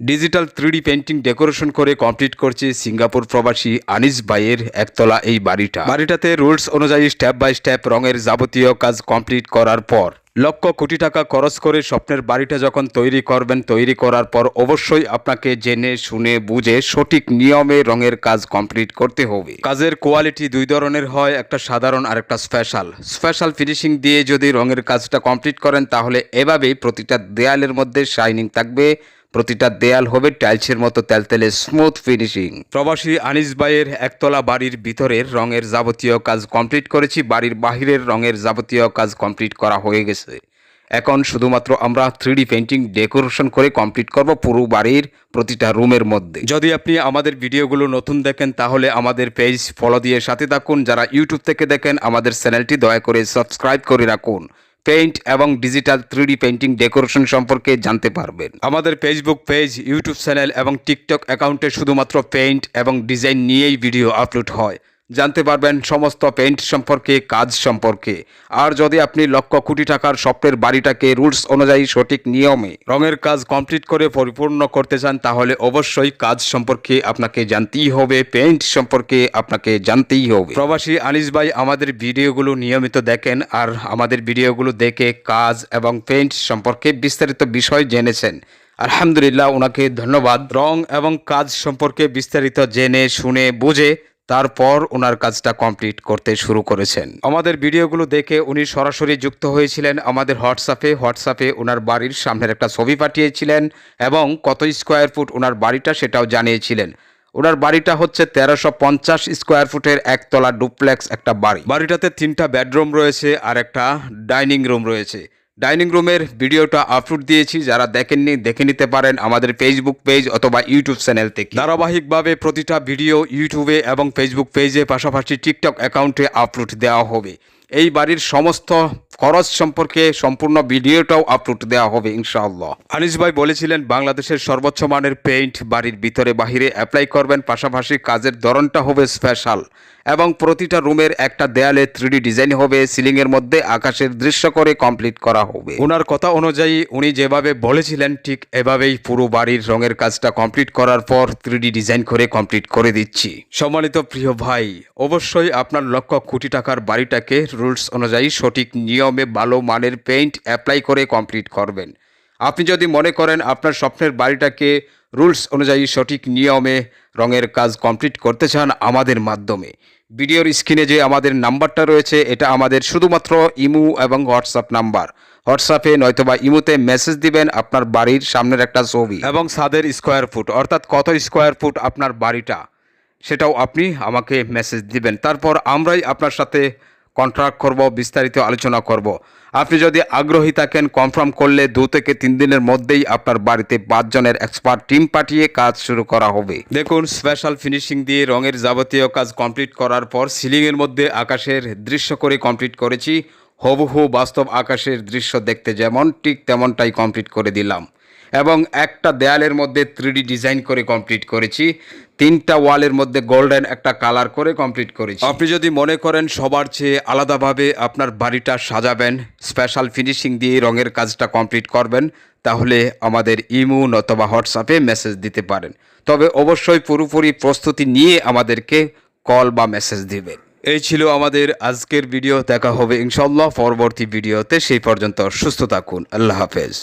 Digital three D painting decoration করে complete করছে Singapore প্রবাসী আনিস বাইয়ের একতলা এই বাড়িটা। বাড়িটাতে রুলস অনুযায়ী স্টেপ বাই স্টেপ রঙের যাবতীয় কাজ কমপ্লিট করার পর লক্ষ কোটি টাকা খরচ করে স্বপ্নের বাড়িটা যখন তৈরি করবেন, তৈরি করার পর অবশ্যই আপনাকে জেনে, শুনে, বুঝে সঠিক নিয়মে রঙের কাজ কমপ্লিট করতে হবে। কাজের কোয়ালিটি দুই ধরনের হয়, একটা সাধারণ আর একটা স্পেশাল। স্পেশাল ফিনিশিং দিয়ে যদি রঙের কাজটা কমপ্লিট করেন, তাহলে এভাবেই প্রতিটা দেয়ালের মধ্যে শাইনিং থাকবে প্রতিটা দেয়াল হবে টাইলসের মতো তেলতেলে স্মুথ ফিনিশিং প্রবাসী আনিস ভাইয়ের একতলা বাড়ির ভিতরের রঙের যাবতীয় কাজ কমপ্লিট করেছি বাড়ির বাহিরের রঙের যাবতীয় কাজ কমপ্লিট করা হয়ে গেছে। এখন শুধুমাত্র আমরা থ্রিডি পেন্টিং ডেকোরেশন করে কমপ্লিট করব পুরো বাড়ির প্রতিটা রুমের মধ্যে। যদি আপনি আমাদের ভিডিওগুলো নতুন দেখেন তাহলে আমাদের পেজ ফলো দিয়ে সাথে থাকুন। যারা ইউটিউব থেকে দেখেন আমাদের চ্যানেলটি দয়া করে সাবস্ক্রাইব করে রাখুন। পেইন্ট এবং ডিজিটাল থ্রিডি পেইন্টিং ডেকোরেশন সম্পর্কে জানতে পারবেন। আমাদের ফেসবুক পেজ, ইউটিউব চ্যানেল এবং টিকটক অ্যাকাউন্টে শুধুমাত্র পেইন্ট এবং ডিজাইন নিয়েই ভিডিও আপলোড হয়। জানতে পারবেন সমস্ত পেইন্ট সম্পর্কে, কাজ সম্পর্কে। আর যদি আপনি লক্ষ কোটি টাকার স্বপ্নের বাড়িটাকে রুলস অনুযায়ী সঠিক নিয়মে রঙের কাজ কমপ্লিট করে পরিপূর্ণ করতে চান, তাহলে অবশ্যই কাজ সম্পর্কে আপনাকে জানতেই হবে পেইন্ট সম্পর্কে আপনাকে জানতেই হবে। প্রবাসী আনিস ভাই, আমাদের ভিডিওগুলো নিয়মিত দেখেন আর আমাদের ভিডিওগুলো দেখে কাজ এবং পেইন্ট সম্পর্কে বিস্তারিত বিষয় জেনেছেন। আলহামদুলিল্লাহ, ওনাকে ধন্যবাদ। রং এবং কাজ সম্পর্কে বিস্তারিত জেনে, শুনে, বুঝে তারপর ওনার কাজটা কমপ্লিট করতে শুরু করেছেন। আমাদের ভিডিওগুলো দেখে উনি সরাসরি যুক্ত হয়েছিলেন আমাদের হোয়াটসঅ্যাপে। হোয়াটসঅ্যাপে ওনার বাড়ির সামনের একটা ছবি পাঠিয়েছিলেন এবং কত স্কোয়ার ফুট ওনার বাড়িটা সেটাও জানিয়েছিলেন। ওনার বাড়িটা হচ্ছে তেরোশো পঞ্চাশ স্কোয়ার ফুটের একতলা ডুপ্লেক্স একটা বাড়ি। বাড়িটাতে তিনটা বেডরুম রয়েছে আর একটা ডাইনিং রুম রয়েছে। ডাইনিং রুমের ভিডিওটা আপলোড দিয়েছি, যারা দেখেননি, দেখে নিতে পারেন আমাদের ফেসবুক পেজ অথবা ইউটিউব চ্যানেল থেকে। ধারাবাহিকভাবে প্রতিটা ভিডিও ইউটিউবে এবং ফেসবুক পেজে পাশাপাশি টিকটক অ্যাকাউন্টে আপলোড দেওয়া হবে। এই বাড়ির সমস্ত খরচ সম্পর্কে সম্পূর্ণ ভিডিওটাও আপলোড দেওয়া হবে ইনশাআল্লাহ। আনিস ভাই বলেছিলেন বাংলাদেশের সর্বোচ্চ মানের পেইন্ট বাড়ির ভিতরে বাহিরে অ্যাপ্লাই করবেন পাশাপাশি কাজের ধরনটা হবে স্পেশাল এবং প্রতিটা রুমের একটা দেয়ালে থ্রিডি ডিজাইন হবে সিলিং এর মধ্যে আকাশের দৃশ্য করে কমপ্লিট করা হবে। ওনার কথা অনুযায়ী উনি যেভাবে বলেছিলেন ঠিক এভাবেই পুরো বাড়ির রঙের কাজটা কমপ্লিট করার পর থ্রিডি ডিজাইন করে কমপ্লিট করে দিচ্ছি। সম্মানিত প্রিয় ভাই অবশ্যই আপনার লক্ষ কোটি টাকার বাড়িটাকে রুলস অনুযায়ী সঠিক নিয়মে ভালো মানের পেইন্ট অ্যাপ্লাই করে কমপ্লিট করবেন। আপনি যদি মনে করেন আপনার স্বপ্নের বাড়িটাকে রুলস অনুযায়ী সঠিক নিয়মে রঙের কাজ কমপ্লিট করতে চান আমাদের মাধ্যমে, ভিডিওর স্ক্রিনে যে আমাদের নাম্বারটা রয়েছে, এটা আমাদের শুধুমাত্র ইমু এবং হোয়াটসঅ্যাপ নাম্বার। হোয়াটসঅ্যাপে নয়তোবা ইমুতে মেসেজ দিবেন আপনার বাড়ির সামনের একটা ছবি এবং সাদের স্কোয়ার ফুট অর্থাৎ কত স্কোয়ার ফুট আপনার বাড়িটা, সেটাও আপনি আমাকে মেসেজ দিবেন। তারপর আমরাই আপনার সাথে কন্ট্রাক্ট করব, বিস্তারিত আলোচনা করব। আপনি যদি আগ্রহী থাকেন কনফার্ম করলে দু থেকে তিন দিনের মধ্যেই আপনার বাড়িতে পাঁচজনের এক্সপার্ট টিম পাঠিয়ে কাজ শুরু করা হবে। দেখুন স্পেশাল ফিনিশিং দিয়ে রঙের যাবতীয় কাজ কমপ্লিট করার পর সিলিংয়ের মধ্যে আকাশের দৃশ্য করে কমপ্লিট করেছি। হুবহু বাস্তব আকাশের দৃশ্য দেখতে যেমন, ঠিক তেমনটাই কমপ্লিট করে দিলাম। এবং একটা দেয়ালের মধ্যে থ্রিডি ডিজাইন করে কমপ্লিট করেছি। তিনটা ওয়ালের মধ্যে গোল্ডেন একটা কালার করে কমপ্লিট করেছি। আপনি যদি মনে করেন সবার চেয়ে আলাদাভাবে আপনার বাড়িটা সাজাবেন স্পেশাল ফিনিশিং দিয়ে রঙের কাজটা কমপ্লিট করবেন, তাহলে আমাদের ইমু অথবা হোয়াটসঅ্যাপে মেসেজ দিতে পারেন। তবে অবশ্যই পুরোপুরি প্রস্তুতি নিয়ে আমাদেরকে কল বা মেসেজ দিবেন। এই ছিল আমাদের আজকের ভিডিও। দেখা হবে ইনশাল্লাহ পরবর্তী ভিডিওতে। সেই পর্যন্ত সুস্থ থাকুন। আল্লাহ হাফেজ।